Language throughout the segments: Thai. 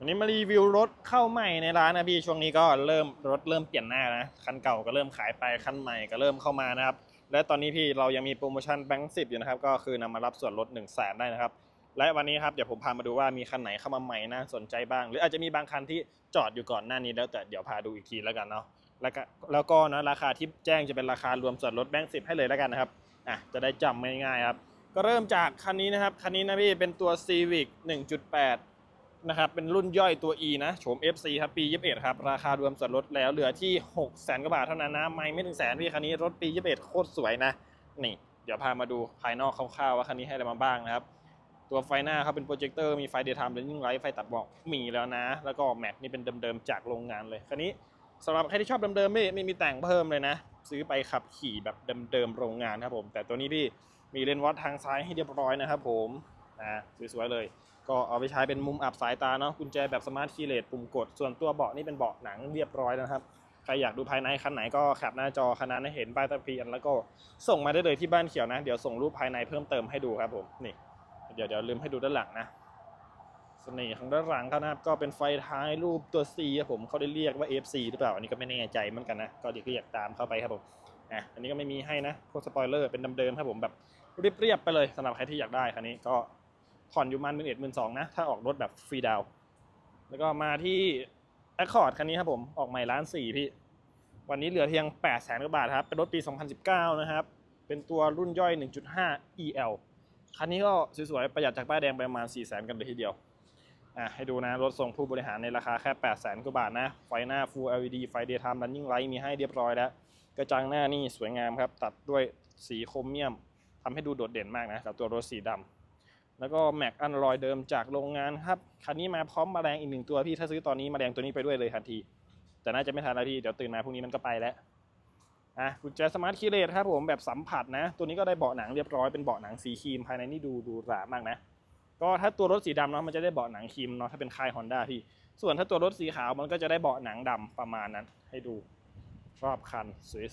วันนี้มารีวิวรถเข้าใหม่ในร้านนะพี่ช่วงนี้ก็เริ่มรถเริ่มเปลี่ยนหน้านะคันเก่าก็เริ่มขายไปคันใหม่ก็เริ่มเข้ามานะครับและตอนนี้พี่เรายังมีโปรโมชั่นแบงค์สิอยู่นะครับก็คือนำมารับส่วนลด1นึ่งแสนได้นะครับและวันนี้ครับเดี๋ยวผมพามาดูว่ามีคันไหนเข้ามาใหม่น่าสนใจบ้าง หรืออาจจะมีบางคันที่จอดอยู่ก่อนหน้านี้แล้วแต่เดี๋ยวพาดูอีกทีแล้วกันเนาะแล้วก็แล้วก็นะราคาที่แจ้งจะเป็นราคารวมส่วนลดแบงค์สิให้เลยแล้วกันนะครับอะจะได้จำง่ายๆครับก็เริ่มจากคันนี้นะครับคันนี้นะพี่เป็นตัว Civic 1.8 นะครับเป็นรุ่นย่อยตัว E นะโฉม FC ครับปี 21 ครับ ราคารวมส่วนลดแล้วเหลือที่ 6 0 0 0 0 0กว่าบาทเท่านั้นนะ ไม่ไม่ถึงแสนพี่คันนี้รถปี 21 โคตรสวยนะ นี่ เดี๋ยวพามาดูภายนอกคร่าวๆว่าคันนี้ให้อะไรมาบ้างนะครับ ตัวไฟหน้าเขาเป็นโปรเจคเตอร์มีไฟเดย์ไทม์เลนยิ่งไลท์ไฟตัดหมอกมีแล้วนะ แล้วก็แม็กนี่เป็นเดิมๆจากโรงงานเลยคันนี้สำหรับใครที่ชอบเดิมๆไม่ไม่มีแต่งเพิ่มเลยนะ ซื้อไปขับขี่แบบเดิมๆโรงงานครับผม แต่ตัวนี้พี่มีเลนส์วัดทางซ้ายให้เรียบร้อยนะครับผมอ่าสวยๆเลย ก็เอาไปใช้เป็นมุมอับสายตาเนาะกุญแจแบบสมาร์ทคีย์เลสปุ่มกด ส่วนตัวเบาะนี่เป็นเบาะหนังเรียบร้อยนะครับ ใครอยากดูภายในคันไหนก็แคปหน้าจอคันนั้นให้เห็นป้ายตะเพียนแล้วก็ส่งมาได้เลยที่บ้านเขียวนะ เดี๋ยวส่งรูปภายในเพิ่มเติมให้ดูครับผมนี่ เดี๋ยวเดี๋ยวลืมให้ดูด้านหลังนะเสน่ห์ของด้านหลังเขานะครับก็เป็นไฟท้ายรูปตัว C ครับผมเขาได้เรียกว่า FC หรือเปล่าอันนี้ก็ไม่แน่ใจเหมือนกันนะก็เดี๋ยวก็อยากตามเข้าไปครับผมอะอันนี้ก็ไม่มีให้นะพวกสปอยเลอร์เป็นเดิมๆครับผมแบบเรียบๆไปเลยสำหรับใครที่อยากได้คันนี้ก็ ผ่อนอยู่มันหมื่นเอ็ดหมื่นสองนะ ถ้าออกรถแบบฟรีดาวน์แล้วก็มาที่ Accord คันนี้ครับผม ออกใหม่ล้านสี่พี่ วันนี้เหลือเพียง8 0 0แสนกว่าบาทครับ เป็นรถปี 2019 นะครับ เป็นตัวรุ่นย่อย 1.5 EL คันนี้ก็สวยๆ ประหยัดจากป้ายแดงไปประมาณ4 0 0แสนกันเลยทีเดียว อะให้ดูนะ รถทรงผู้บริหารในราคาแค่8 0 0แสนกว่าบาทนะ ไฟหน้า Full LED ไฟ Daytime Running Light มีให้เรียบร้อยแล้ว กระจังหน้านี่สวยงามครับ ตัดด้วยสีโครเมียมทำให้ดูโดดเด่นมากนะกับตัวรถสีดำ แล้วก็แม็กอันรอยเดิมจากโรงงานครับคันนี้มาพร้อมมาแรงอีกหนึ่งตัวพี่ถ้าซื้อตอนนี้มาแรงตัวนี้ไปด้วยเลยทันที แต่น่าจะไม่ทันแล้วพี่เดี๋ยวตื่นมาพรุ่งนี้มันก็ไปแล้วอะกุญแจสมาร์ทคีเลสครับผมแบบสัมผัสนะ ตัวนี้ก็ได้เบาะหนังเรียบร้อยเป็นเบาะหนังสีครีมภายในนี่ดูดูหรามากนะ ก็ถ้าตัวรถสีดำเนาะมันจะได้เบาะหนังครีมเนาะถ้าเป็นค่ายฮอนด้าพี่ส่วนถ้าตัวรถสีขาวมันก็จะได้เบาะหนังดำประมาณนั้น ให้ดูรอบคัน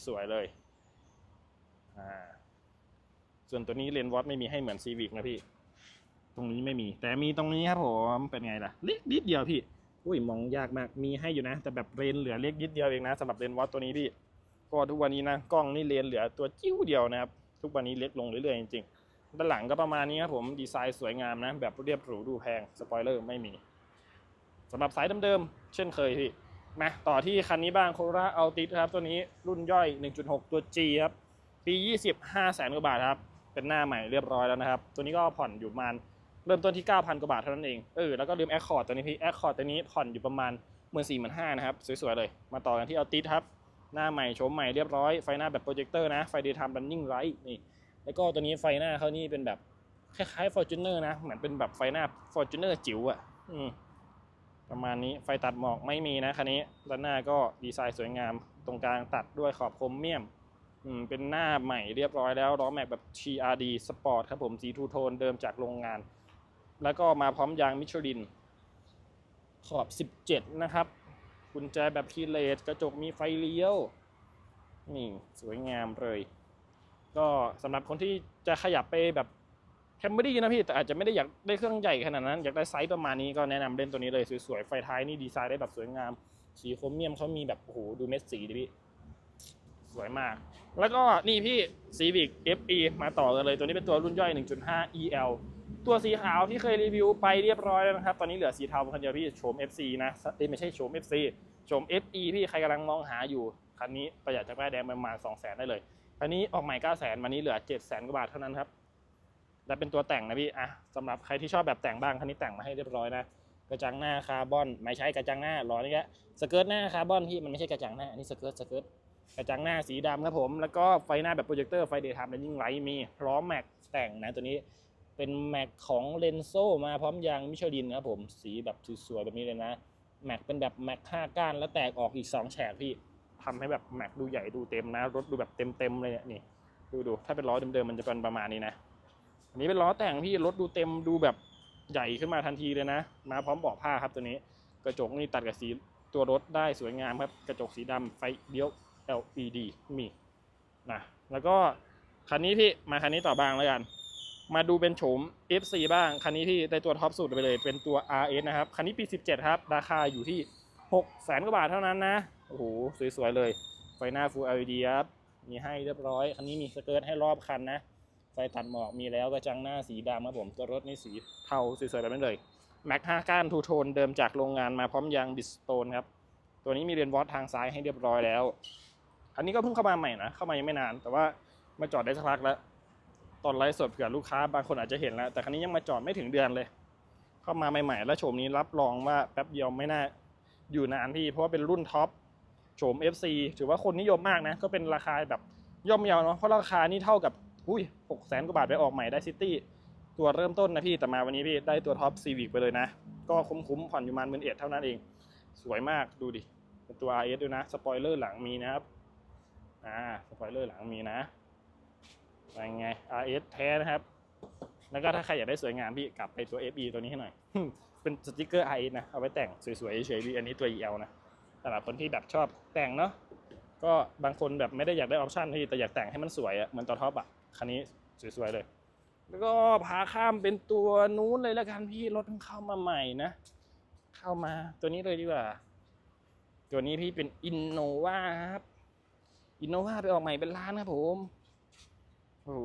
สวยๆเลยอ่าส่วนตัวนี้เลนวอตไม่มีให้เหมือนซีวิกนะพี่ ตรงนี้ไม่มี แต่มีตรงนี้ครับผมเป็นไงล่ะ เล็กนิดเดียวพี่ อุ้ยมองยากมากมีให้อยู่นะ แต่แบบเรนเหลือเล็กนิดเดียวเองนะสำหรับเลนวอตตัวนี้พี่ก็ทุกวันนี้นะกล้องนี่เลนเหลือตัวจิ้วเดียวนะครับทุกวันนี้เล็กลงเรื่อยๆจริงๆด้านหลังก็ประมาณนี้ครับผมดีไซน์สวยงามนะ แบบเรียบหรูดูแพงสปอยเลอร์ไม่มีสำหรับสายเดิมๆเช่นเคยพี่มาต่อที่คันนี้บ้างโคราเอัลติครับ ตัวนี้รุ่นย่อย 1.6 ตัว G ครับ ปี20 5แสนกว่าบาทครับ เป็นหน้าใหม่เรียบร้อยแล้วนะครับ ตัวนี้ก็ผ่อนอยู่ประมาณ เริ่มต้นที่ 9,000 กว่าบาทเท่านั้นเอง เออ แล้วก็ลืมแอคคอร์ดตัวนี้พี่แอคคอร์ดตัวนี้ผ่อนอยู่ประมาณ1 4 0 0 0 5นะครับ สวยๆเลย มาต่อกันที่เอาติสครับ หน้าใหม่โฉมใหม่เรียบร้อย ไฟหน้าแบบโปรเจคเตอร์นะ ไฟเดย์ไทม์รันนิ่งไลท์นี่ แล้วก็ตัวนี้ไฟหน้าเขานี่เป็นแบบคล้ายๆ Fortuner นะ เหมือนเป็นแบบไฟหน้า Fortuner จิ๋วอะ อืม ประมาณนี้ ไฟตัดหมอกไม่มีนะคันนี้ ด้านหน้าก็ดีไซน์สวยงาม ตรงกลางตัดด้วยขอบโครเมียม อืม เป็นหน้าใหม่เรียบร้อยแล้ว ล้อแม็กแบบ TRD Sport ครับผม สีทูโทนเดิมจากโรงงาน แล้วก็มาพร้อมยางมิชลิน ขอบ 17 นะครับกุญแจแบบคีเลสกระจกมีไฟเลี้ยว นี่สวยงามเลย ก็สำหรับคนที่จะขยับไปแบบแคมเบอรี่นะพี่ แต่อาจจะไม่ได้อยากได้เครื่องใหญ่ขนาดนั้น อยากได้ไซส์ประมาณนี้ก็แนะนำเล่นตัวนี้เลยสวยๆ ไฟท้ายนี่ดีไซน์ได้แบบสวยงาม สีโครเมียมเขามีแบบโอ้โหดูเม็ดสีดิพี่สวยมาก แล้วก็นี่พี่ Civic FE มาต่อกันเลย ตัวนี้เป็นตัวรุ่นย่อย 1.5 EL ตัวสีขาวที่เคยรีวิวไปเรียบร้อยแล้วนะครับ ตอนนี้เหลือสีเทาคันเดียวพี่โฉม FC นะเอ้ไม่ใช่โฉม FC โฉม FE พี่ใครกำลังมองหาอยู่คันนี้ประหยัดจากป้ายแดงประมาณ 2 0 0 0 0 0ได้เลยคันนี้ออกใหม่9 0 0 0 0วันนี้เหลือ 7 0 0 0 0กว่าบาทเท่านั้นครับและเป็นตัวแต่งนะพี่อะสำหรับใครที่ชอบแบบแต่งบ้างคันนี้แต่งมาให้เรียบร้อยนะกระจังหน้าคาร์บอนไม่ใช่กระจังหน้าล้อนี่แหละสเกิร์ตหน้าคาร์บอนพี่มันไม่ใช่กระจังหน้าอันนี้สเกิร์ตสเกิร์ตกระจังหน้าสีดำครับผมแล้วก็ไฟหน้าแบบโปรเจคเตอร์ไฟเดย์ไทม์และยิ่งไลท์มีพร้อมแม็กแต่งนะตัวนี้ เป็นแม็กของเลนโซมาพร้อมยางมิชลินครับผมสีแบบสวยๆแบบนี้เลยนะ แม็กเป็นแบบแม็กห้าก้านแล้วแตกออกอีก2แฉกพี่ทำให้แบบแม็กดูใหญ่ดูเต็มนะ รถดูแบบเต็มๆเลยเนี่ยนี่ดูดูถ้าเป็นล้อเดิมๆมันจะเป็นประมาณนี้นะอันนี้เป็นล้อแต่งพี่รถดูเต็มดูแบบใหญ่ขึ้นมาทันทีเลยนะ มาพร้อมเบาะผ้าครับตัวนี้ กระจกนี่ตัดกับสีตัวรถได้สวยงามครับกระจกสีดำไฟเลี้ยว LED มีนะแล้วก็คันนี้พี่มาคันนี้ต่อบางแล้วกัน มาดูเป็นโฉม FC บ้าง คันนี้ที่ได้ตัวท็อปสุดไปเลย เป็นตัว RS นะครับ คันนี้ปี 17 ครับ ราคาอยู่ที่6แสนกว่าบาทเท่านั้นนะ โอ้โห สวยๆเลย ไฟหน้า Full LED ครับ มีให้เรียบร้อย คันนี้มีสเกิร์ตให้รอบคันนะ ไฟตัดหมอกมีแล้วกระจังหน้าสีดำครับผม ตัวรถนี่สีเทาสวยๆแบบนี้เลยแม็ก5ก้านทูโทนเดิมจากโรงงานมาพร้อมยางบิสโตนครับ ตัวนี้มีเรียนวอตทางซ้ายให้เรียบร้อยแล้ว อันนี้ก็เพิ่งเข้ามาใหม่นะ เข้ามายังไม่นาน แต่ว่ามาจอดได้สักพักแล้ว ตอนไลฟ์สดเผื่อลูกค้าบางคนอาจจะเห็นแล้ว แต่คันนี้ยังมาจอดไม่ถึงเดือนเลย เข้ามาใหม่ๆ แล้วโฉมนี้รับรองว่าแป๊บเดียวไม่น่าอยู่นานพี่ เพราะว่าเป็นรุ่นท็อปโฉม FC ถือว่าคนนิยมมากนะ ก็เป็นราคาแบบย่อมเยาเนาะเพราะราคานี่เท่ากับอุ้ยหกแสนกว่าบาทไปออกใหม่ได้ซิตี้ตัวเริ่มต้นนะพี่แต่มาวันนี้พี่ได้ตัวท็อปซีวิกไปเลยนะ ก็คุ้มๆผ่อนอยู่ประมาณหมื่นเอ็ดเท่านั้นเอง สวยมากดูดิเป็นตัว RS ด้วยนะสปอยเลอร์หลังมีนะครับอ่าสปอยเลอร์หลังมีนะ เป็นไง RS แท้นะครับ แล้วก็ถ้าใครอยากได้สวยงามพี่กลับไปตัว FE ตัวนี้ให้หน่อย เป็นสติกเกอร์ RS นะ เอาไว้แต่งสวยๆเฉยๆอันนี้ตัว EL นะสำหรับคนที่แบบชอบแต่งเนาะ ก็บางคนแบบไม่ได้อยากได้ออปชั่นที่แต่อยากแต่งให้มันสวยอะเหมือนตัวท็อปอะคันนี้สวยๆเลย แล้วก็พาข้ามเป็นตัวนู้นเลยแล้วกันพี่รถเพิ่งเข้ามาใหม่นะ เข้ามาตัวนี้เลยดีกว่า ตัวนี้พี่เป็นอินโนวาครับอินโนวาไปออกใหม่เป็นล้านครับผม โอ้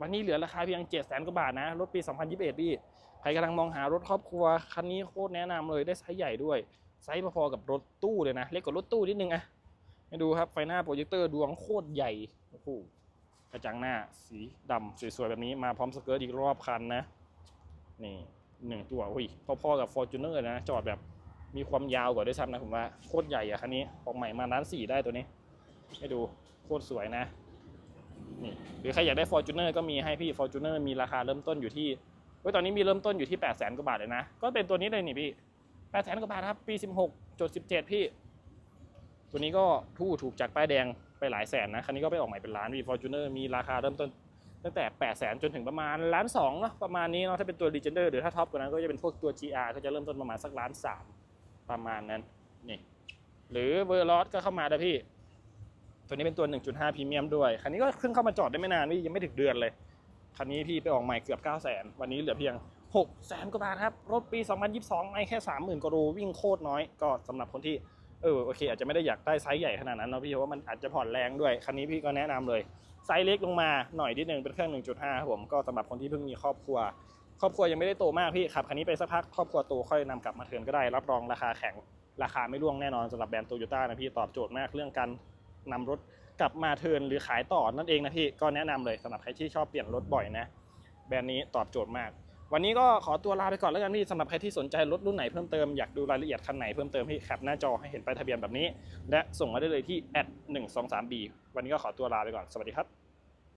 วันนี้เหลือราคาเพียงเจ็ดแสนกว่าบาทนะ รถปี 2021พี่ใครกำลังมองหารถครอบครัว คันนี้โคตรแนะนำเลยได้ไซส์ใหญ่ด้วย ไซส์พอๆกับรถตู้เลยนะ เล็กกว่ารถตู้นิดนึงอะให้ดูครับ ไฟหน้าโปรเจคเตอร์ดวงโคตรใหญ่ โอ้โหกระจังหน้าสีดำสวยๆ แบบนี้มาพร้อมสเกิร์ตอีกรอบคันนะ นี่หนึ่งตัวอุ้ยพอๆกับ Fortuner นะ จอดแบบมีความยาวกว่าด้วยซ้ำนะผมว่าโคตรใหญ่อะคันนี้ออกใหม่มาล้านสี่ได้ตัวนี้ ให้ดูโคตรสวยนะ หรือใครอยากได้ Fortuner ก็มีให้พี่ Fortuner มีราคาเริ่มต้นอยู่ที่เว้ยตอนนี้มีเริ่มต้นอยู่ที่8 0 0 0 0กว่าบาทเลยนะ ก็เป็นตัวนี้เลยนี่พี่8 0 0 0 0กว่าบาทครับ ปี 16จด17 พี่ ตัวนี้ก็ทู่ถูกจากป้ายแดงไปหลายแสนนะ คันนี้ก็ไปออกใหม่เป็นล้านพี่ Fortuner มีราคาเริ่มต้นตั้งแต่ 8 0 0 0 0 0 จนถึงประมาณล้านสองเนาะประมาณนี้เนาะถ้าเป็นตัว Legender หรือถ้าท็อปกว่านั้นก็จะเป็นพวกตัว GR ก็จะเริ่มต้นประมาณสักล้านสามประมาณนั้นนี่หรือเวอร์ลอสก็เข้ามาได้พี่ ตัวนี้เป็นตัว 1.5พรีเมียมด้วย คันนี้ก็เพิ่งเข้ามาจอดได้ไม่นานนี่ยังไม่ถึงเดือนเลย คันนี้พี่ไปออกใหม่เกือบ 9 0 0 0 0 0 วันนี้เหลือเพียง6 0 0 0 0กว่าบาทครับ รถปี 2022 ไม่แค่ 30,000กว่าโลวิ่งโคตรน้อย ก็สำหรับคนที่ เออโอเค อาจจะไม่ได้อยากได้ไซส์ใหญ่ขนาดนั้นเนาะพี่เพราะว่ามันอาจจะผ่อนแรงด้วย คันนี้พี่ก็แนะนำเลย ไซส์เล็กลงมาหน่อยนิดนึงเป็นเครื่อง 1.5ครับผม ก็สำหรับคนที่เพิ่งมีครอบครัว ครอบครัวยังไม่ได้โตมากพี่ขับคันนี้ไปสักพักครอบครัวโตค่อยนำกลับมาเทินก็ได้รับรองราคาแข็งราคาไม่ร่วงแน่นอนสำหรับแบรนด์โตโยต้านะพี่ตอบโจทย์มากเรื่องการ นำรถกลับมาเทินหรือขายต่อนั่นเองนะพี่ก็แนะนำเลยสำหรับใครที่ชอบเปลี่ยนรถบ่อยนะแบรนด์นี้ตอบโจทย์มาก วันนี้ก็ขอตัวลาไปก่อนแล้วกันพี่สำหรับใครที่สนใจรถรุ่นไหนเพิ่มเติมอยากดูรายละเอียดคันไหนเพิ่มเติมพี่แคปหน้าจอให้เห็นป้ายทะเบียนแบบนี้ และส่งมาได้เลยที่ @123b วันนี้ก็ขอตัวลาไปก่อนสวัสดีครับ